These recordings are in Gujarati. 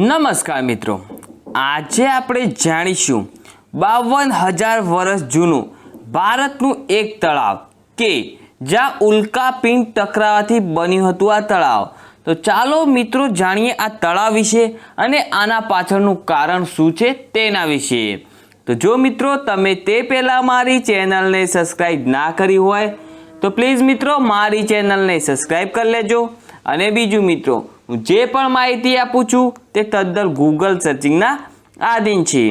નમસ્કાર મિત્રો. આજે આપણે જાણીશું બાવન હજાર વર્ષ જૂનું ભારતનું એક તળાવ કે જ્યાં ઉલ્કાપિંડ ટકરાવાથી બન્યું હતું આ તળાવ. તો ચાલો મિત્રો જાણીએ આ તળાવ વિશે અને આના પાછળનું કારણ શું છે તેના વિશે. તો જો મિત્રો તમે તે પહેલાં મારી ચેનલને સબસ્ક્રાઈબ ના કરી હોય, તો પ્લીઝ મિત્રો મારી ચેનલને સબસ્ક્રાઈબ કરી લેજો. અને બીજું મિત્રો, હું જે પણ માહિતી આપું છું તે તદ્દન ગૂગલ સર્ચિંગના આધીન છે.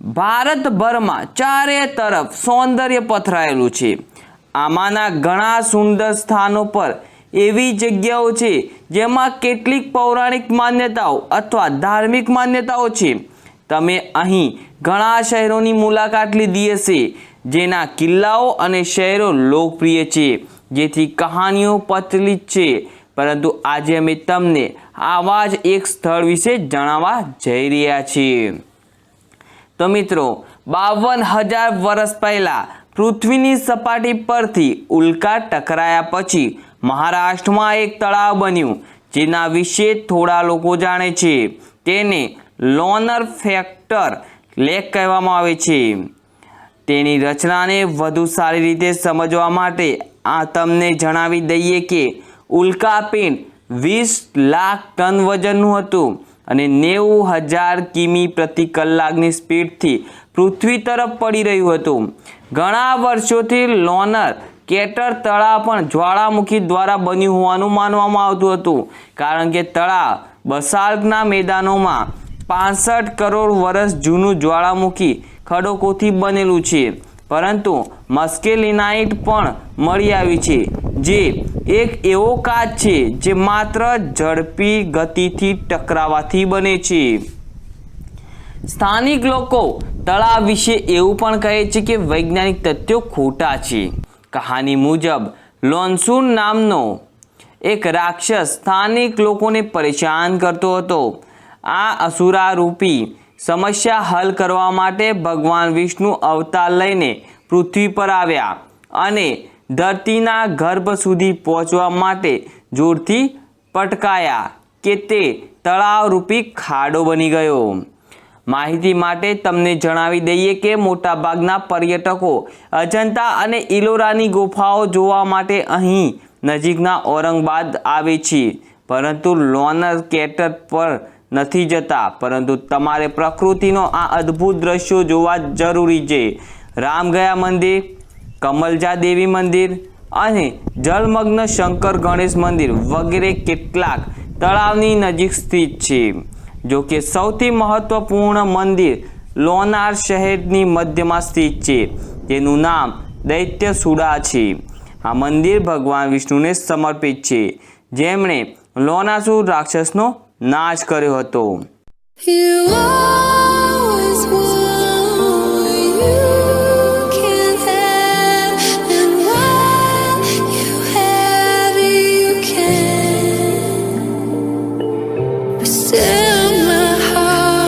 ભારતભરમાં ચારે તરફ સૌંદર્ય પથરાયેલું છે. આમાંના ઘણા સુંદર સ્થાનો પર એવી જગ્યાઓ છે જેમાં કેટલીક પૌરાણિક માન્યતાઓ અથવા ધાર્મિક માન્યતાઓ છે. તમે અહીં ઘણા શહેરોની મુલાકાત લીધી હશે, જેના કિલ્લાઓ અને શહેરો લોકપ્રિય છે. જેથી કહાનીઓ પ્રચલિત છે. પરંતુ આજે અમે તમને આવા જ એક સ્થળ વિશે જણાવવા જઈ રહ્યા છીએ. તો મિત્રો, બાવન હજાર વર્ષ પહેલાં પૃથ્વીની સપાટી પરથી ઉલ્કા ટકરાયા પછી મહારાષ્ટ્રમાં એક તળાવ બન્યું, જેના વિશે થોડા લોકો જાણે છે. તેને લોનર ફેક્ટર લેક કહેવામાં આવે છે. તેની રચનાને વધુ સારી રીતે સમજવા માટે આ તમને જણાવી દઈએ કે ઉલ્કાપિંડ વીસ લાખ ટન વજનનું હતું અને નેવું હજાર કિમી પ્રતિ કલાકની સ્પીડથી પૃથ્વી તરફ પડી રહ્યું હતું. ઘણા વર્ષોથી લોનર કેટર તળાવ પણ જ્વાળામુખી દ્વારા બન્યું હોવાનું માનવામાં આવતું હતું, કારણ કે તળાવ બસાલ્ટના મેદાનોમાં પાસઠ કરોડ વર્ષ જૂનું જ્વાળામુખી ખડકોથી બનેલું છે. પરંતુ મસ્કેલિનાઇટ પણ મળી આવી છે, જે એક એવો કાચ છે જે માત્ર ઝડપી ગતિથી ટકરાવાથી બને છે. સ્થાનિક લોકો તળાવ વિશે એવું પણ કહે છે કે વૈજ્ઞાનિક તથ્યો ખોટા છે. કહાની મુજબ, લોન્સૂન નામનો એક રાક્ષસ સ્થાનિક લોકોને પરેશાન કરતો હતો. આ અસુરારૂપી સમસ્યા હલ કરવા માટે ભગવાન વિષ્ણુ અવતાર લઈને પૃથ્વી પર આવ્યા અને ધરતીના ગર્ભ સુધી પહોંચવા માટે જોરથી પટકાયા કે તે તળાવરૂપી ખાડો બની ગયો. માહિતી માટે તમને જણાવી દઈએ કે મોટાભાગના પર્યટકો અજંતા અને ઇલોરાની ગુફાઓ જોવા માટે અહીં નજીકના ઔરંગાબાદ આવે છે, પરંતુ લોનર કેટર પર નથી જતા, પરંતુ તમારે પ્રકૃતિનો આ અદ્ભુત દ્રશ્યો જોવા જરૂરી છે. રામગયા મંદિર, કમલજા દેવી મંદિર અને જલમગ્ન શંકર ગણેશ મંદિર વગેરે કેટલાક તળાવની નજીક સ્થિત છે. જો કે સૌથી મહત્વપૂર્ણ મંદિર લોનાર શહેરની મધ્યમાં સ્થિત છે. તેનું નામ દૈત્યસુડા છે. આ મંદિર ભગવાન વિષ્ણુને સમર્પિત છે. જેમણે લોનાસુર રાક્ષસનો નાશ કર્યો હતો.